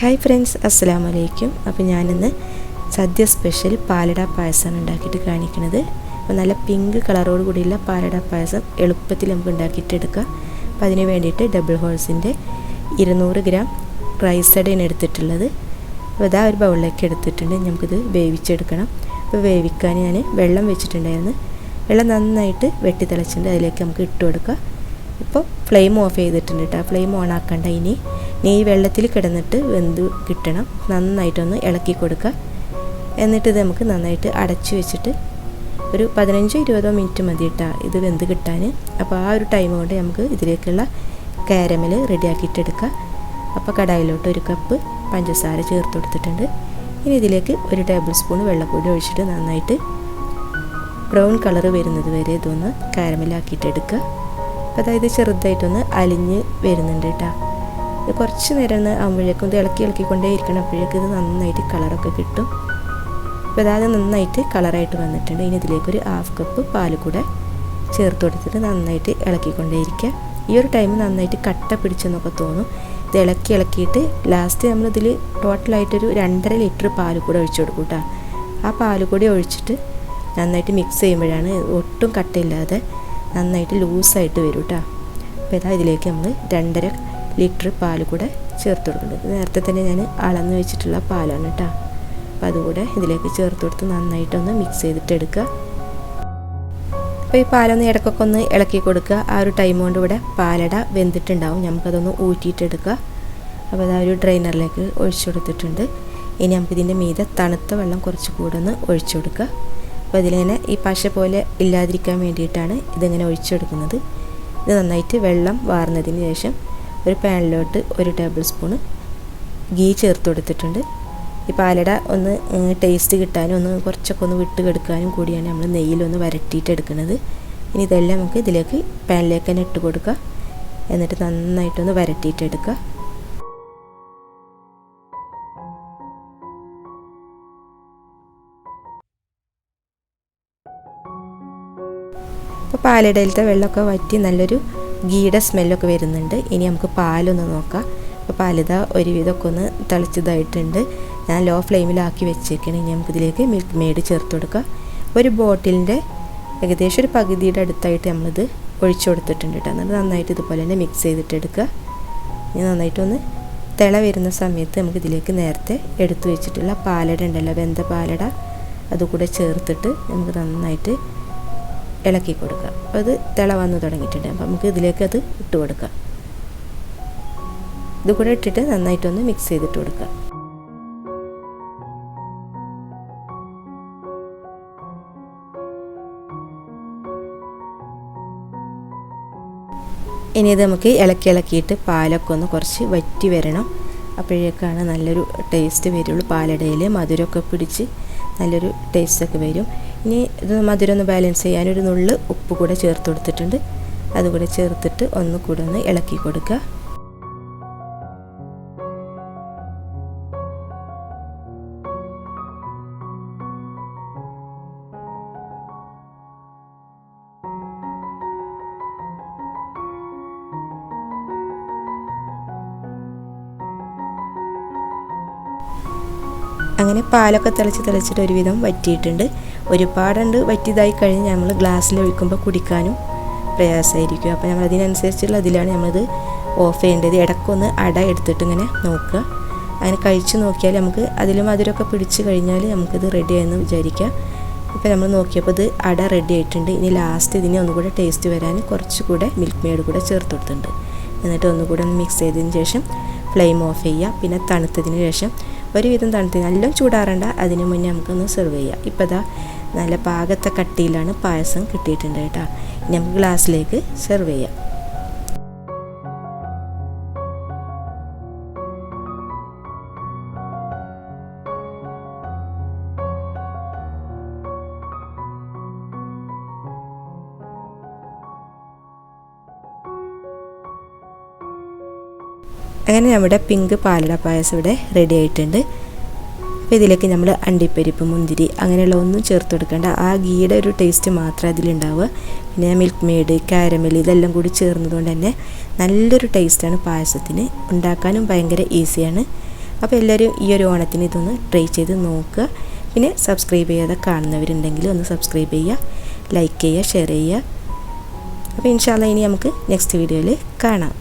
Hi friends അസ്സാം വലൈക്കും അപ്പോൾ ഞാനിന്ന് സദ്യ സ്പെഷ്യൽ പാലട പായസമാണ് ഉണ്ടാക്കിയിട്ട് കാണിക്കുന്നത്. അപ്പോൾ നല്ല പിങ്ക് കളറോട് കൂടിയുള്ള പാലട പായസം എളുപ്പത്തിൽ നമുക്ക് ഉണ്ടാക്കിയിട്ടെടുക്കാം അപ്പോൾ അതിന് വേണ്ടിയിട്ട് ഡബിൾ ഹോൾസിന്റെ ഇരുന്നൂറ് ഗ്രാം റൈസ് അടയാണ് എടുത്തിട്ടുള്ളത്. അപ്പോൾ ഇതാ ഒരു ബൗളിലേക്ക് എടുത്തിട്ടുണ്ട്. നമുക്കിത് വേവിച്ചെടുക്കണം. അപ്പോൾ വേവിക്കാൻ ഞാൻ വെള്ളം വെച്ചിട്ടുണ്ടായിരുന്നു. വെള്ളം നന്നായിട്ട് വെട്ടി അതിലേക്ക് നമുക്ക് ഇട്ട് കൊടുക്കാം. ഇപ്പോൾ ഫ്ലെയിം ഓഫ് ചെയ്തിട്ടുണ്ട് കേട്ടോ ഫ്ലെയിം ഓൺ ആക്കണ്ട ഇനി. നെയ്യ് വെള്ളത്തിൽ കിടന്നിട്ട് വെന്ത് കിട്ടണം. നന്നായിട്ടൊന്ന് ഇളക്കി കൊടുക്കുക. എന്നിട്ട് ഇത് നമുക്ക് നന്നായിട്ട് അടച്ചു വെച്ചിട്ട് ഒരു പതിനഞ്ചോ ഇരുപതോ മിനിറ്റ് മതി കേട്ടോ ഇത് വെന്ത് കിട്ടാൻ. അപ്പോൾ ആ ഒരു ടൈം കൊണ്ട് നമുക്ക് ഇതിലേക്കുള്ള കാരമൽ റെഡിയാക്കിയിട്ടെടുക്കുക അപ്പോൾ കടായിലോട്ട് ഒരു കപ്പ് പഞ്ചസാര ചേർത്ത് കൊടുത്തിട്ടുണ്ട്. ഇനി ഇതിലേക്ക് ഒരു ടേബിൾ സ്പൂൺ വെള്ളപ്പൊടി ഒഴിച്ചിട്ട് നന്നായിട്ട് ബ്രൗൺ കളർ വരുന്നത് വരെ ഇതൊന്ന് കാരമലാക്കിയിട്ടെടുക്കുക അതായത് ചെറുതായിട്ടൊന്ന് അലിഞ്ഞ് വരുന്നുണ്ട് കേട്ടോ. കുറച്ച് നേരം ആകുമ്പോഴേക്കും ഇത് ഇളക്കി ഇളക്കിക്കൊണ്ടേ ഇരിക്കണം. ഇത് നന്നായിട്ട് കളറൊക്കെ കിട്ടും. അപ്പോൾ അതായത് നന്നായിട്ട് കളറായിട്ട് വന്നിട്ടുണ്ട്. ഇനി ഇതിലേക്കൊരു ഹാഫ് കപ്പ് പാൽ കൂടെ ചേർത്ത് കൊടുത്തിട്ട് നന്നായിട്ട് ഇളക്കിക്കൊണ്ടേ ഇരിക്കുക. ഈ ഒരു ടൈം നന്നായിട്ട് കട്ട പിടിച്ചെന്നൊക്കെ തോന്നും. ഇത് ഇളക്കി ഇളക്കിയിട്ട് ലാസ്റ്റ് നമ്മളിതിൽ ടോട്ടലായിട്ടൊരു രണ്ടര ലിറ്റർ പാൽ കൂടെ ഒഴിച്ചു കൊടുക്കും കേട്ടോ. ആ പാൽ കൂടി ഒഴിച്ചിട്ട് നന്നായിട്ട് മിക്സ് ചെയ്യുമ്പോഴാണ് ഒട്ടും കട്ടയില്ലാതെ നന്നായിട്ട് ലൂസായിട്ട് വരും കേട്ടോ അപ്പോൾ ഇതാ ഇതിലേക്ക് നമ്മൾ രണ്ടര ലിറ്റർ പാൽ കൂടെ ചേർത്ത് കൊടുക്കുന്നുണ്ട്. നേരത്തെ തന്നെ ഞാൻ അളന്ന് വെച്ചിട്ടുള്ള പാലാണ് കേട്ടോ അപ്പോൾ അതുകൂടെ ഇതിലേക്ക് ചേർത്ത് കൊടുത്ത് നന്നായിട്ടൊന്ന് മിക്സ് ചെയ്തിട്ട് എടുക്കുക. അപ്പോൾ ഈ പാലൊന്ന് ഇടയ്ക്കൊക്കെ ഒന്ന് ഇളക്കി കൊടുക്കുക. ആ ഒരു ടൈം കൊണ്ട് ഇവിടെ പാലട വെന്തിട്ടുണ്ടാവും. നമുക്കതൊന്ന് ഊറ്റിയിട്ടെടുക്കുക അപ്പോൾ അത് ഒരു ഡ്രെയിനറിലേക്ക് ഒഴിച്ചു കൊടുത്തിട്ടുണ്ട്. ഇനി നമുക്കിതിന്റെ മീതെ തണുത്ത വെള്ളം കുറച്ച് കൂടെ ഒന്ന് ഒഴിച്ചു കൊടുക്കുക. അപ്പോൾ ഇതിലിങ്ങനെ ഈ പശ പോലെ ഇല്ലാതിരിക്കാൻ വേണ്ടിയിട്ടാണ് ഇതിങ്ങനെ ഒഴിച്ചെടുക്കുന്നത്. ഇത് നന്നായിട്ട് വെള്ളം വാർന്നതിന് ശേഷം ഒരു പാനിലോട്ട് ഒരു ടേബിൾ സ്പൂണ് ഗീ ചേർത്ത് കൊടുത്തിട്ടുണ്ട്. ഈ പാലട ഒന്ന് ടേസ്റ്റ് കിട്ടാനും ഒന്ന് കുറച്ചൊക്കെ ഒന്ന് വിട്ട് കെടുക്കാനും കൂടിയാണ് നമ്മൾ നെയ്യിലൊന്ന് വരട്ടിയിട്ട് എടുക്കുന്നത്. ഇനി ഇതെല്ലാം നമുക്ക് ഇതിലേക്ക് പാനിലേക്ക് തന്നെ ഇട്ട് കൊടുക്കുക. എന്നിട്ട് നന്നായിട്ടൊന്ന് വരട്ടിയിട്ട് അപ്പോൾ പാലിടയിലത്തെ വെള്ളമൊക്കെ വറ്റി നല്ലൊരു ഗീയുടെ സ്മെല്ലൊക്കെ വരുന്നുണ്ട്. ഇനി നമുക്ക് പാലൊന്ന് നോക്കാം. അപ്പോൾ പാലിത ഒരുവിധമൊക്കെ ഒന്ന് തിളച്ചതായിട്ടുണ്ട്. ഞാൻ ലോ ഫ്ലെയിമിലാക്കി വെച്ചേക്കണം. ഇനി നമുക്കിതിലേക്ക് മിൽക്ക് മെയ്ഡ് ചേർത്ത് കൊടുക്കുക ഒരു ബോട്ടിലിന്റെ ഏകദേശം ഒരു പകുതിയുടെ അടുത്തായിട്ട് നമ്മളിത് ഒഴിച്ചു കൊടുത്തിട്ടുണ്ട് കേട്ടോ. എന്നിട്ട് നന്നായിട്ട് ഇതുപോലെ തന്നെ മിക്സ് ചെയ്തിട്ട് എടുക്കുക. ഇനി നന്നായിട്ടൊന്ന് തിള വരുന്ന സമയത്ത് നമുക്ക് ഇതിലേക്ക് നേരത്തെ എടുത്തു വെച്ചിട്ടുള്ള പാലട ഉണ്ടല്ലോ വെന്ത പാലട അതുകൂടെ ചേർത്തിട്ട് നമുക്ക് നന്നായിട്ട് ഇളക്കി കൊടുക്കുക. അപ്പോൾ അത് തിള വന്ന് തുടങ്ങിയിട്ടുണ്ട്. അപ്പോൾ നമുക്ക് ഇതിലേക്ക് അത് ഇട്ട് കൊടുക്കാം. ഇത് കൂടെ ഇട്ടിട്ട് നന്നായിട്ടൊന്ന് മിക്സ് ചെയ്തിട്ട് കൊടുക്കുക. ഇനി ഇത് നമുക്ക് ഇളക്കി ഇളക്കിയിട്ട് പാലൊക്കെ ഒന്ന് കുറച്ച് വറ്റി വരണം. അപ്പോഴേക്കാണ് നല്ലൊരു ടേസ്റ്റ് വരുള്ളൂ. പാലടയിൽ മധുരമൊക്കെ പിടിച്ച് നല്ലൊരു ടേസ്റ്റൊക്കെ വരും. ഇനി ഇത് മധുരം ഒന്ന് ബാലൻസ് ചെയ്യാൻ ഒരു നുള്ള് ഉപ്പ് കൂടെ ചേർത്ത് കൊടുത്തിട്ടുണ്ട്. അതുകൂടെ ചേർത്തിട്ട് ഒന്ന് കൂടെ ഒന്ന് ഇളക്കി കൊടുക്കുക. അങ്ങനെ പാലൊക്കെ തിളച്ച് തിളച്ചിട്ട് ഒരുവിധം വറ്റിയിട്ടുണ്ട്. ഒരുപാടുണ്ട് വറ്റിയതായി കഴിഞ്ഞ് നമ്മൾ ഗ്ലാസ്സിൽ ഒഴിക്കുമ്പോൾ കുടിക്കാനും പ്രയാസമായിരിക്കും. അപ്പോൾ നമ്മൾ അതിനനുസരിച്ചുള്ള അതിലാണ് നമ്മളത് ഓഫ് ചെയ്യേണ്ടത്. ഇടയ്ക്കൊന്ന് അട എടുത്തിട്ട് ഇങ്ങനെ നോക്കുക. അങ്ങനെ കഴിച്ച് നോക്കിയാൽ നമുക്ക് അതിൽ മധുരമൊക്കെ പിടിച്ച് കഴിഞ്ഞാൽ നമുക്കിത് റെഡി ആയെന്ന് വിചാരിക്കാം ഇപ്പോൾ നമ്മൾ നോക്കിയപ്പോൾ ഇത് അട റെഡി ആയിട്ടുണ്ട്. ഇനി ലാസ്റ്റ് ഇതിനെ ഒന്നുകൂടെ ടേസ്റ്റ് വരാൻ കുറച്ചുകൂടെ മിൽക്ക് മെയ്ഡ് കൂടെ ചേർത്ത് കൊടുത്തിട്ടുണ്ട്. എന്നിട്ട് ഒന്നുകൂടെ ഒന്ന് മിക്സ് ചെയ്തതിന് ശേഷം ഫ്ലെയിം ഓഫ് ചെയ്യുക. പിന്നെ തണുത്തതിന് ശേഷം ഒരുവിധം തണുത്ത് നല്ല ചൂടാറണ്ട. അതിന് മുന്നേ നമുക്കൊന്ന് സെർവ് ചെയ്യാം. ഇപ്പോൾ ഇതാ നല്ല പാകത്തെ കട്ടിയിലാണ് പായസം കിട്ടിയിട്ടുണ്ട് കേട്ടോ. നമുക്ക് ഗ്ലാസ്സിലേക്ക് സെർവ് ചെയ്യാം. അങ്ങനെ നമ്മുടെ പിങ്ക് പാലട പായസം ഇവിടെ റെഡി ആയിട്ടുണ്ട്. അപ്പോൾ ഇതിലേക്ക് നമ്മൾ അണ്ടിപ്പരിപ്പ് മുന്തിരി അങ്ങനെയുള്ള ഒന്നും ചേർത്ത് കൊടുക്കേണ്ട. ആ ഗീയുടെ ഒരു ടേസ്റ്റ് മാത്രമേ അതിലുണ്ടാവുക. പിന്നെ മിൽക്ക് മെയ്ഡ് കാരമൽ ഇതെല്ലാം കൂടി ചേർന്നതുകൊണ്ട് തന്നെ നല്ലൊരു ടേസ്റ്റാണ് പായസത്തിന്. ഉണ്ടാക്കാനും ഭയങ്കര ഈസിയാണ് അപ്പോൾ എല്ലാവരും ഈ ഒരു ഓണത്തിന് ഇതൊന്ന് ട്രൈ ചെയ്ത് നോക്കുക. പിന്നെ സബ്സ്ക്രൈബ് ചെയ്യാതെ കാണുന്നവരുണ്ടെങ്കിൽ ഒന്ന് സബ്സ്ക്രൈബ് ചെയ്യുക ലൈക്ക് ചെയ്യുക ഷെയർ ചെയ്യുക. അപ്പോൾ ഇൻഷാല്ല ഇനി നമുക്ക് നെക്സ്റ്റ് വീഡിയോയിൽ കാണാം.